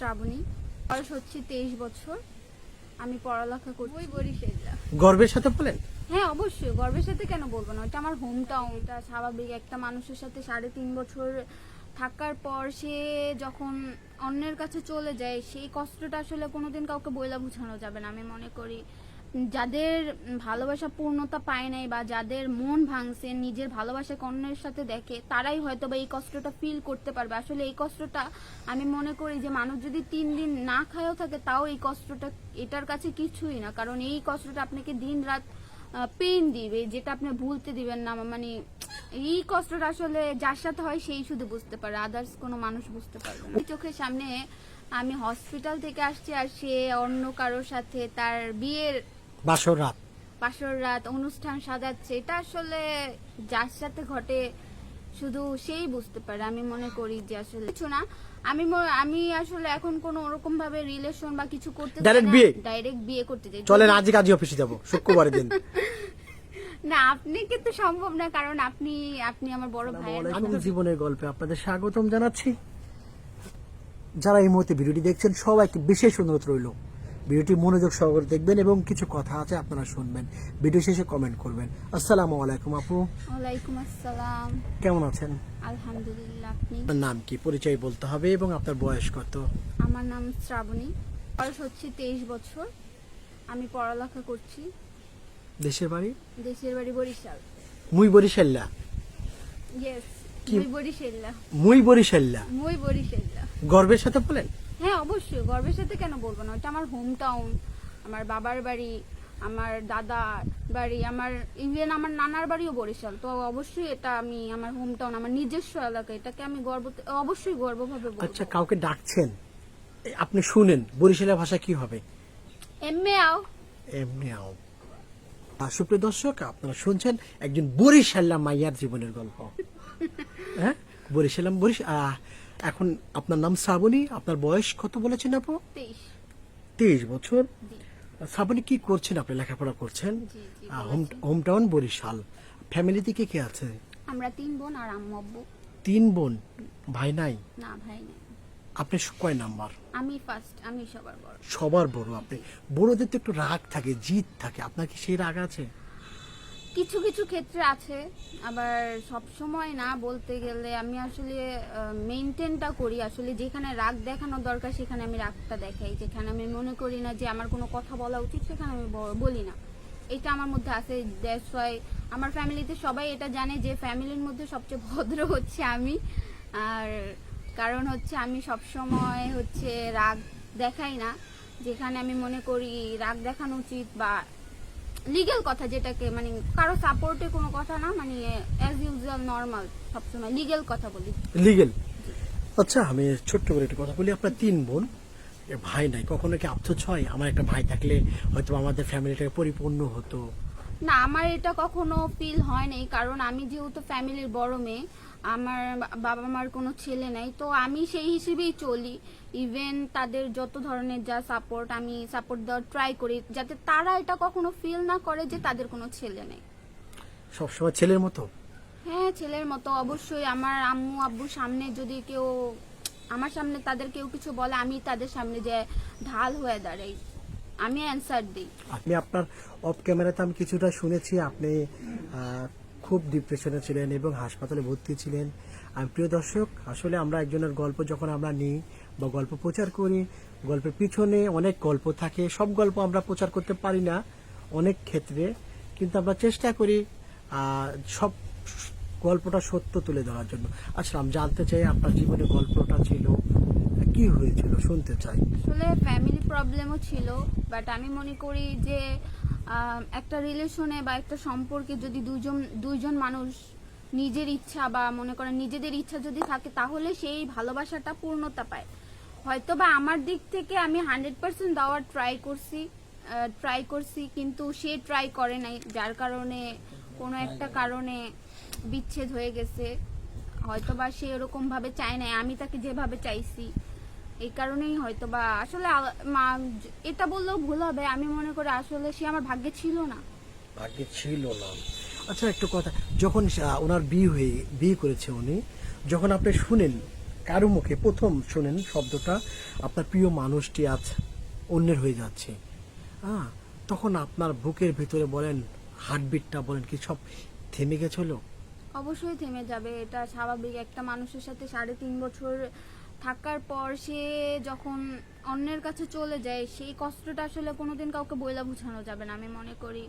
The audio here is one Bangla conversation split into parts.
শ্রাবণী। বয়স হচ্ছে তেইশ বছর। আমি পড়ালেখা করছি। বরিশাল গর্বের সাথে বলেন? হ্যাঁ অবশ্যই। গর্বের সাথে কেন বলব না? ওটা আমার হোম টাউন এটা স্বাভাবিক। একটা মানুষের সাথে সাড়ে তিন বছর থাকার পর সে যখন অন্যের কাছে চলে যায় সেই কষ্টটা আসলে কোনোদিন কাউকে বইলা বোঝানো যাবে না। আমি মনে করি যাদের ভালোবাসা পূর্ণতা পায় নাই বা যাদের মন ভাঙছে, নিজের ভালোবাসাকে অন্যের সাথে দেখে, তারাই হয়তো বা এই কষ্টটা ফিল করতে পারবে। আসলে এই কষ্টটা আমি মনে করি যে মানুষ যদি তিন দিন না খায়ও থাকে, তাও এই কষ্টটা, এটার কাছে কিছুই না। কারণ এই কষ্টটা আপনাকে দিন রাত পেন দিবে, যেটা আপনি ভুলতে দিবেন না। মানে এই কষ্টটা আসলে যার সাথে হয়, সেই শুধু বুঝতে পারে। আদার্স কোনো মানুষ বুঝতে পারবে না। চোখের সামনে আমি হসপিটাল থেকে আসছি আর সে অন্য কারোর সাথে তার বিয়ের বাসর রাত। বাসর রাত অনুষ্ঠান সাজাচ্ছে। এটা আসলে যার সাথে ঘটে শুধু সেই বুঝতে পারে। আমি মনে করি যে আসলে কিছু না। আমি আমি আসলে এখন কোন ওরকম ভাবে রিলেশন বা কিছু করতে Direct বিয়ে? ডাইরেক্ট বিয়ে করতে চাই। চলেন আজই কাজী অফিসে যাব শুক্রবারের দিন। না আপনি কিন্তু সম্ভব না কারণ আপনি আপনি আমার বড় ভাই জীবনের গল্পে আপনাদের স্বাগতম জানাচ্ছি। যারা এই মুহূর্তে ভিডিওটি দেখছেন সবাইকে বিশেষ অনুরোধ রইল। ভিডিওটি মনোযোগ সহকারে দেখবেন এবং কিছু কথা আছে আপনারা শুনবেন। ভিডিও শেষে কমেন্ট করবেন। আসসালামু আলাইকুম আপু। ওয়ালাইকুম আসসালাম। কেমন আছেন? আলহামদুলিল্লাহ আপনি? আপনার নাম কি? পরিচয় বলতে হবে এবং আপনার বয়স কত? আমার নাম শ্রাবণী। বয়স হচ্ছে তেইশ বছর। আমি পড়ালেখা করছি। দেশের বাড়ি? দেশের বাড়ি বরিশাল। মুই বরিশাল্লা। ইয়েস মুই বরিশাল্লা। মুই বরিশাল্লা। মুই বরিশাল্লা। গর্বের সাথে বলেন। হ্যাঁ অবশ্যই। গর্বের সাথে কেন বলব না? ওটা আমার হোম টাউন আমার বাবার বাড়ি আমার দাদার বাড়ি আমার ইভেন আমার নানার বাড়িও বরিশাল। তো অবশ্যই এটা আমি আমার হোম টাউন আমার নিজস্ব এলাকা এটাকে আমি গর্ব অবশ্যই গর্বভাবে বলব। আচ্ছা কাউকে ডাকছেন? আপনি শুনেন বরিশালের ভাষা কি হবে? এমএ আও। এমনি আও। সুপ্রিয় দর্শক আপনারা শুনছেন একজন বরিশাল্লা মাইয়ার জীবনের গল্প। হ্যাঁ? বরিশালাম বরিশ আহ, এখন আপনার নাম শ্রাবণী আপনার বয়স কত বলেছেন আপু? তেইশ। বছর। শ্রাবণী কি করছেন আপনি? লেখাপড়া করছেন? Home town Barishal. ফ্যামিলিতে কে কে আছে? আমরা তিন বোন আর আম্মু আব্বু। তিন বোন? ভাই নাই? না ভাই নেই। আপনি কয় নাম্বার? আমি ফার্স্ট আমি সবার বড়। সবার বড় আপনি। বড়দের তো একটু রাগ থাকে জিদ থাকে। আপনার কি সেই রাগ আছে? কিছু কিছু ক্ষেত্রে আছে। আবার সব সময় না বলতে গেলে আমি আসলে মেনটেনটা করি। আসলে যেখানে রাগ দেখানো দরকার, সেখানে আমি রাগটা দেখাই। যেখানে আমি মনে করি না যে আমার কোনো কথা বলা উচিত, সেখানে আমি বলি না। এটা আমার মধ্যে আছে দ্যাটস ওয়াই আমার ফ্যামিলিতে সবাই এটা জানে যে ফ্যামিলির মধ্যে সবচেয়ে ভদ্র হচ্ছে আমি। আর কারণ হচ্ছে আমি সব সময় হচ্ছে রাগ দেখাই না। যেখানে আমি মনে করি রাগ দেখানো উচিত বা লিগেল কথা যেটাকে মানে কারও সাপোর্টে কোনো কথা না মানে অ্যাজ ইউজুয়াল নর্মাল সবসময় লিগেল কথা বলি। লিগেল আচ্ছা আমি ছোট্ট করে একটা কথা বলি। আপনার তিন বোন ভাই নাই কখনো কি আফসোস হয়? আমার একটা ভাই থাকলে হয়তো আমাদের ফ্যামিলিটাকে পরিপূর্ণ হতো। না আমার এটা কখনো ফিল হয় নাই কারণ আমি যেহেতু ফ্যামিলির বড় মেয়ে আমার বাবা মার কোনো ছেলে নাই। তো আমি সেই হিসেবেই চলি। ইভেন তাদের যত ধরনের যা সাপোর্ট আমি সাপোর্ট দেওয়ার ট্রাই করি। যাতে তারা এটা কখনো ফিল না করে যে তাদের কোনো ছেলে নেই। সবসময় ছেলের মতো? হ্যাঁ ছেলের মতো। অবশ্যই আমার আম্মু আব্বুর সামনে যদি কেউ আমার সামনে তাদের কেউ কিছু বলে আমি তাদের সামনে যে ঢাল হয়ে দাঁড়াই। আমি অ্যান্সার দিই। আপনি আপনার অফ ক্যামেরাতে আমি কিছুটা শুনেছি আপনি খুব ডিপ্রেশনে ছিলেন এবং হাসপাতালে ভর্তি ছিলেন। আমি প্রিয় দর্শক, আসলে আমরা একজনের গল্প যখন আমরা নিই বা গল্প প্রচার করি, গল্পের পিছনে অনেক গল্প থাকে। সব গল্প আমরা প্রচার করতে পারি না অনেক ক্ষেত্রে, কিন্তু আমরা চেষ্টা করি সব গল্পটা সত্য তুলে ধরার জন্য। আচ্ছা আমি জানতে চাই আপনার জীবনে গল্পটা ছিল, কি হয়েছিল? শুনতে চাই। আসলে ফ্যামিলি প্রবলেমও ছিল বাট আমি মনে করি যে একটা রিলেশনে বা একটা সম্পর্কে যদি দুজন দুইজন মানুষ নিজের ইচ্ছা বা মনে করেন নিজেদের ইচ্ছা যদি থাকে, তাহলে সেই ভালোবাসাটা পূর্ণতা পায়। হয়তো বা আমার দিক থেকে আমি হান্ড্রেড পার্সেন্ট দেওয়ার ট্রাই করছি ট্রাই করছি, কিন্তু সে ট্রাই করে নাই, যার কারণে কোনো একটা কারণে বিচ্ছেদ হয়ে গেছে। হয়তো বা সে এরকম ভাবে চায় নাই, আমি তাকে যেভাবে চাইছি এই কারণেই হয়তো বা আসলে মা- এটা বললেও ভুল হবে। আমি মনে করি আসলে সে আমার ভাগ্যে ছিল না। আগে ছিল না। আচ্ছা একটু কথা। যখন ওনার বিয়ে হয়ে বিয়ে করেছে উনি যখন আপনি শুনেন কারও মুখে প্রথম শোনেন শব্দটা আপনার প্রিয় মানুষটি আজ অন্যের হয়ে যাচ্ছে। হ্যাঁ তখন আপনার বুকের ভিতরে বলেন হার্টবিটটা বলেন কি সব থেমে গেছিল অবশ্যই থেমে যাবে। এটা স্বাভাবিক। একটা মানুষের সাথে সাড়ে তিন বছর থাকার পর সে যখন অন্যের কাছে চলে যায়, সেই কষ্টটা আসলে কোনোদিন কাউকে বইলা বোঝানো যাবে না। আমি মনে করি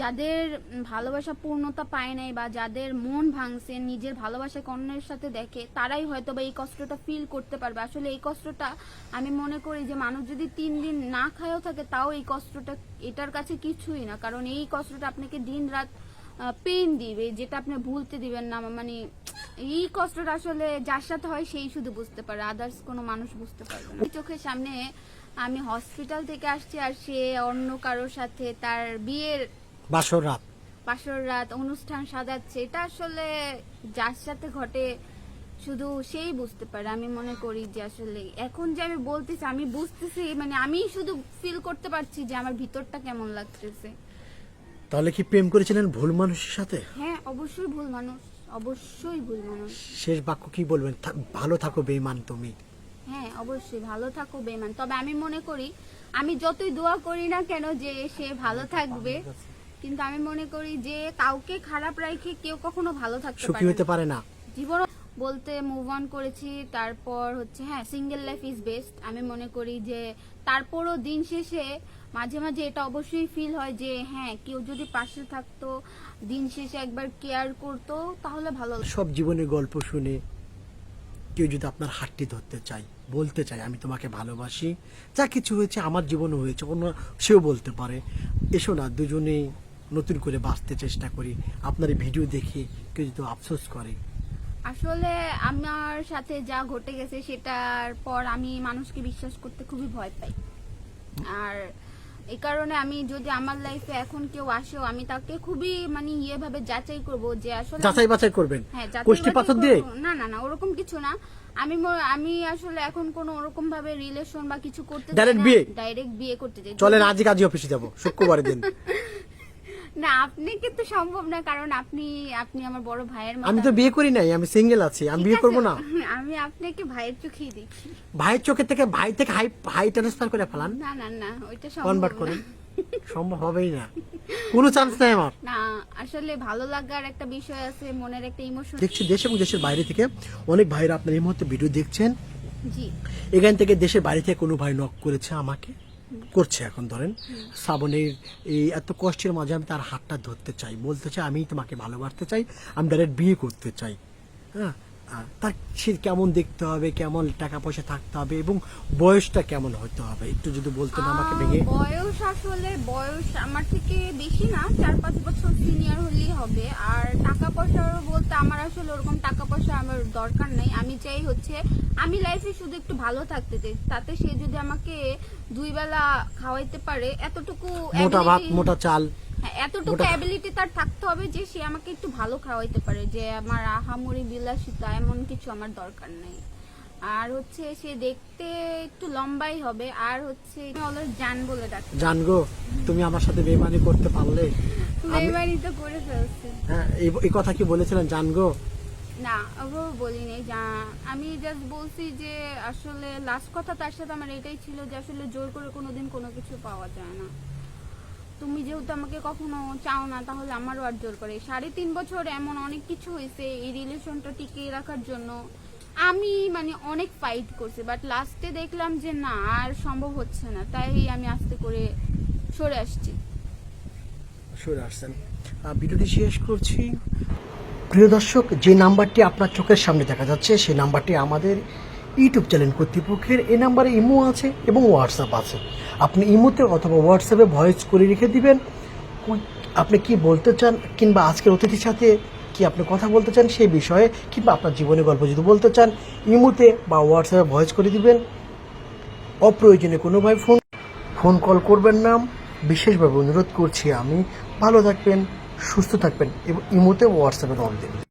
যাদের ভালোবাসা পূর্ণতা পায় নাই বা যাদের মন ভাঙছে, নিজের ভালোবাসাকে অন্যের সাথে দেখে, তারাই হয়তো বা এই কষ্টটা ফিল করতে পারবে। আসলে এই কষ্টটা আমি মনে করি যে, মানুষ যদি তিন দিন না খায়ও থাকে, তাও এই কষ্টটা, এটার কাছে কিছুই না। কারণ এই কষ্টটা আপনাকে দিন রাত পেন দিবে, যেটা আপনি ভুলতে দিবেন না। মানে এই কষ্টটা আসলে যার সাথে হয় সেই শুধু বুঝতে পারে আদার্স কোনো মানুষ বুঝতে পারবে না। চোখের সামনে আমি হসপিটাল থেকে আসছি আর সে অন্য কারোর সাথে তার বিয়ের বাসর রাত। পাশর রাত অনুষ্ঠান সাজাচ্ছে এটা আসলে যার সাথে ঘটে শুধু সেই বুঝতে পারে। আমি মনে করি যে আসলে এখন যে আমি বলতেছি আমি বুঝতেছি মানে আমি শুধু ফিল করতে পারছি যে আমার ভিতরটা কেমন লাগতেছে। তাহলে কি প্রেম করেছিলেন ভুল মানুষের সাথে? হ্যাঁ অবশ্যই ভুল মানুষ। অবশ্যই ভুল মানুষ শেষ বাক্য কি বলবেন? ভালো থাকো বেমান তুমি। হ্যাঁ অবশ্যই ভালো থাকো বেমান তবে আমি মনে করি আমি যতই দোয়া করি না কেন যে সে ভালো থাকবে কিন্তু আমি মনে করি যে কাউকে খারাপ রাখে কেউ কখনো ভালো থাকতে সুখী হতে পারে না। জীবন বলতে মুভ অন করেছি তারপর হচ্ছে হ্যাঁ সিঙ্গেল লাইফ ইজ বেস্ট আমি মনে করি যে তারপরও দিন শেষে মাঝে মাঝে এটা অবশ্যই ফিল হয় যে হ্যাঁ কেউ যদি পাশে থাকতো দিন শেষে একবার কেয়ার করতো তাহলে ভালো। সব জীবনের গল্প শুনে কেউ যদি আপনার হাতটি ধরতে চাই বলতে চাই আমি তোমাকে ভালোবাসি। যা কিছু হয়েছে আমার জীবনে হয়েছে অন্য সেও বলতে পারে। এসো না দুজনে নতুন করে বাঁচতে চেষ্টা করি। আপনার ভিডিও দেখে কেউ যদি আফসোস করে। আসলে আমার সাথে যা ঘটে গেছে সেটার পর আমি মানুষকে বিশ্বাস করতে খুবই ভয় পাই। আর এই কারণে আমি যদি আমার লাইফে এখন কেউ আসেও আমি তাকে খুবই মানে ইয়ে ভাবে যাচাই করব যে আসলে যাচাই বাছাই করবেন? হ্যাঁ যাচাই পাথর দিয়ে? না না না ওরকম কিছু না। আমি আমি আসলে এখন কোন ওরকম ভাবে রিলেশন বা কিছু করতে ডাইরেক্ট বিয়ে? ডাইরেক্ট বিয়ে করতে চাই। চলেন আজই কাজী অফিসে যাব শুক্রবারের দিন। না আপনি কিন্তু সম্ভব না কারণ আপনি আপনি আমার বড় ভাইয়ের মতো। আমি তো বিয়ে করি নাই আমি সিঙ্গেল আছি আমি বিয়ে করব না। আমি আপনাকে ভাইয়ের চোখেই দেখি। ভাইয়ের চোখের থেকে ভাই থেকে হাই হাই ট্রান্সফার করে ফেলান। না না না ওইটা সম্ভব কনভার্ট করেন। সম্ভব হবেই না। কোনো চান্স নাই আমার। না আসলে ভালো লাগার একটা বিষয় আছে মনের একটা ইমোশন দেখছি দেশ এবং দেশের বাইরে থেকে অনেক ভাইরা আপনার এই মুহূর্তে ভিডিও দেখছেন। জি। এখান থেকে দেশের বাইরে থেকে কোনো ভাই নক করেছে আমাকে? করছে এখন ধরেন। শ্রাবণের এই এত কষ্টের মাঝে আমি তার হাতটা ধরতে চাই বলতে চাই আমি তোমাকে ভালোবাসতে চাই আমি ডাইরেক্ট বিয়ে করতে চাই। হ্যাঁ? তার সে কেমন দেখতে হবে কেমন টাকা পয়সা থাকতে হবে এবং বয়সটা কেমন হতে হবে একটু যদি বলতেন আমাকে ভেঙে। বয়স আসলে বয়স আমার থেকে বেশি না চার পাঁচ বছর সিনিয়র হলেই হবে। আর টাকা পয়সার বলতে আমার আসলে ওরকম টাকা পয়সা আমার দরকার নেই। আমি চাই হচ্ছে আমি লাইফে শুধু একটু ভালো থাকতে চাই। তাতে সে যদি আমাকে দুই বেলা খাওয়াইতে পারে এতটুকু মোটা ভাত মোটা চাল। হ্যাঁ, এতটুকু অ্যাবিলিটি তার থাকতে হবে যে সে আমাকে একটু ভালো খাওয়াইতে পারে যে আমার আহামরি বিলাসিতা এমন কিছু আমার দরকার নেই। আর হচ্ছে সে দেখতে একটু লম্বাই হবে আর হচ্ছে জান বলে ডাকে। জানগো তুমি আমার সাথে বেমানি করতে পারলে? হ্যাঁ এই কথা কি বলেছিলেন জানগো না ওভাবে বলিনি যা আমি জাস্ট বলছি যে আসলে লাস্ট কথা তার সাথে আমার এটাই ছিল যে আসলে জোর করে কোনোদিন কোনো কিছু পাওয়া যায় না। তুমি যেহেতু আমাকে কখনো চাও না তাহলে আমারও আর জোর করে। সাড়ে তিন বছর এমন অনেক কিছু হয়েছে এই রিলেশনটা টিকিয়ে রাখার জন্য। আমি মানে অনেক ফাইট করছি বাট লাস্টে দেখলাম যে না আর সম্ভব হচ্ছে না। তাই আমি আস্তে করে সরে আসছি। সরে আসছেন। ভিডিওটি শেষ করছি। প্রিয় দর্শক, যে নাম্বারটি আপনার চোখের সামনে দেখা যাচ্ছে, সেই নাম্বারটি আমাদের ইউটিউব চ্যানেল কর্তৃপক্ষের এই নাম্বারে ইমো আছে এবং হোয়াটসঅ্যাপ আছে। আপনি ইমোতে অথবা হোয়াটসঅ্যাপে ভয়েস করে রেখে দিবেন। আপনি কি বলতে চান কিংবা আজকের অতিথির সাথে কি আপনি কথা বলতে চান সেই বিষয়ে, কিংবা আপনার জীবনের গল্প যদি বলতে চান, ইমোতে বা হোয়াটসঅ্যাপে ভয়েস করে দিবেন। অপ্রয়োজনে কোনোভাবে ফোন ফোন কল করবেন না। বিশেষভাবে অনুরোধ করছি আমি ভালো থাকবেন সুস্থ থাকবেন এবং ইমোতে হোয়াটসঅ্যাপে নক দেবেন।